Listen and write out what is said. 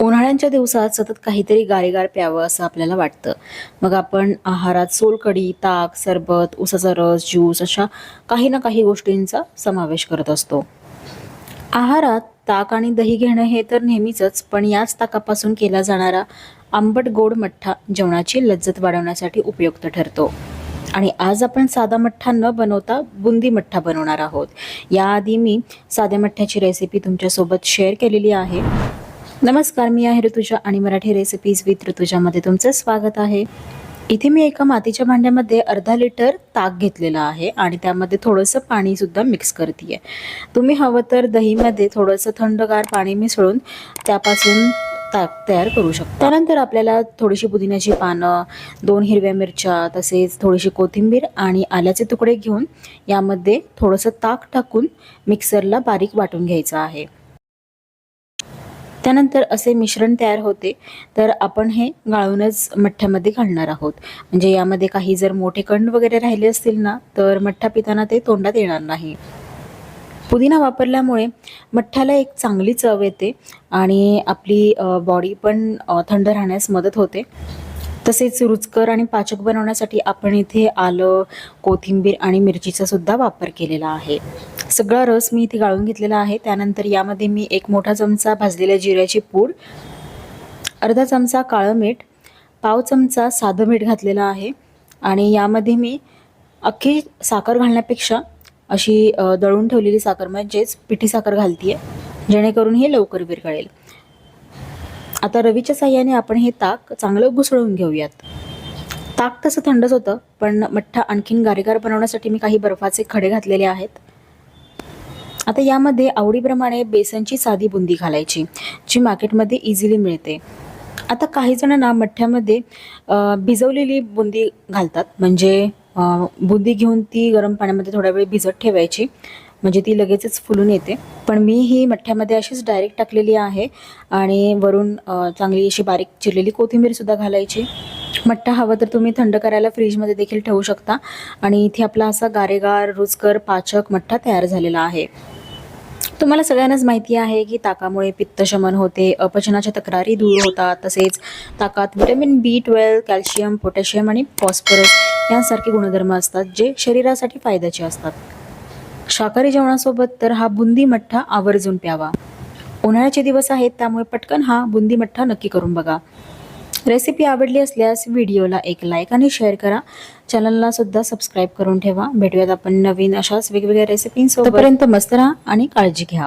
उन्हाळ्यांच्या दिवसात सतत काहीतरी गारेगार प्यावं असं आपल्याला वाटतं. मग आपण आहारात सोलकढी ताक सरबत उसाचा रस ज्यूस अशा काही ना काही गोष्टींचा समावेश करत असतो. आहारात ताक आणि दही घेणं हे तर नेहमीचंच पण याच ताकापासून केला जाणारा आंबट गोड मठ्ठा जेवणाची लज्जत वाढवण्यासाठी उपयुक्त ठरतो. आणि आज आपण साधा मठ्ठा न बनवता बुंदी मठ्ठा बनवणार आहोत. याआधी मी साध्या मठ्ठ्याची रेसिपी तुमच्यासोबत शेअर केलेली आहे. नमस्कार मी आहे ऋतुजा आणि मराठी रेसिपीज विथ ऋतुजामध्ये तुमचं स्वागत आहे. इथे मी एका मातीच्या भांड्यामध्ये अर्धा लिटर ताक घेतलेला आहे आणि त्यामध्ये थोडंसं पाणीसुद्धा मिक्स करते तुम्ही हवं तर दहीमध्ये थोडंसं थंडगार पाणी मिसळून त्यापासून ताक तयार करू शकता. त्यानंतर आपल्याला थोडीशी पुदिन्याची पानं दोन हिरव्या मिरच्या तसेच थोडीशी कोथिंबीर आणि आल्याचे तुकडे घेऊन यामध्ये थोडंसं ताक टाकून मिक्सरला बारीक वाटून घ्यायचं आहे. त्यानंतर असे मिश्रण तयार होते तर आपण हे गाळूनच मठ्ठ्यामध्ये घालणार आहोत. म्हणजे यामध्ये काही जर मोठे कण वगैरे राहिले असतील ना तर मठ्ठा पिताना ते तोंडात येणार नाही. पुदिना वापरल्यामुळे मठ्ठ्याला एक चांगली चव येते आणि आपली बॉडी पण थंड राहण्यास मदत होते. तसेच रुचकर आणि पाचक बनवण्यासाठी आपण इथे आलं कोथिंबीर आणि मिरचीचा सुद्धा वापर केलेला आहे. सगळा रस मी इथे गाळून घेतलेला आहे. त्यानंतर यामध्ये मी एक मोठा चमचा भाजलेल्या जिऱ्याची पूड अर्धा चमचा काळं मीठ पाव चमचा साधं मीठ घातलेलं आहे. आणि यामध्ये मी अख्खी साखर घालण्यापेक्षा अशी दळून ठेवलेली साखर म्हणजेच पिठी साखर घालते जेणेकरून हे लवकर विरघळेल. आता रवीच्या साह्याने आपण हे ताक चांगलं घुसळून घेऊयात. ताक तसं थंडच होतं पण मठ्ठा आणखीन गारेगार बनवण्यासाठी मी काही बर्फाचे खडे घातलेले आहेत. आता यामध्ये आवडीप्रमाणे बेसनची साधी बुंदी घालायची जी मार्केटमध्ये इझिली मिळते. आता काही जणांना मठ्ठ्यामध्ये भिजवलेली बुंदी घालतात. म्हणजे बुंदी घेऊन ती गरम पाण्यामध्ये थोडा वेळ भिजत ठेवायची. म्हणजे ती लगेचच फुलून येते. पण मी ही मठ्ठ्यामध्ये अशीच डायरेक्ट टाकलेली आहे. आणि वरून चांगली अशी बारीक चिरलेली कोथिंबीरसुद्धा घालायची. मठ्ठा हवं तर तुम्ही थंड करायला फ्रीजमध्ये देखील ठेवू शकता. आणि इथे आपला असा गारेगार रुचकर पाचक मठ्ठा तयार झालेला आहे. तुम्हाला सगळ्यांनाच माहिती आहे की ताकामुळे पित्तशमन होते अपचनाच्या तक्रारी दूर होतात तसेच ताकात vitamin B twelve calcium potassium आणि फॉस्फरस यांसारखे गुणधर्म असतात जे शरीरासाठी फायद्याचे असतात. शाकाहारी जेवणासोबत तर हा बुंदी मठ्ठा आवर्जून प्यावा. उन्हाळ्याचे दिवस आहेत त्यामुळे पटकन हा बुंदी मठ्ठा नक्की करून बघा. रेसिपी आवडली असल्यास व्हिडिओला एक लाईक आणि शेअर करा. चॅनलला सुद्धा सबस्क्राईब करून ठेवा. भेटूयात आपण नवीन अशाच वेगवेगळ्या रेसिपींसोबतपर्यंत मस्त राहा आणि काळजी घ्या.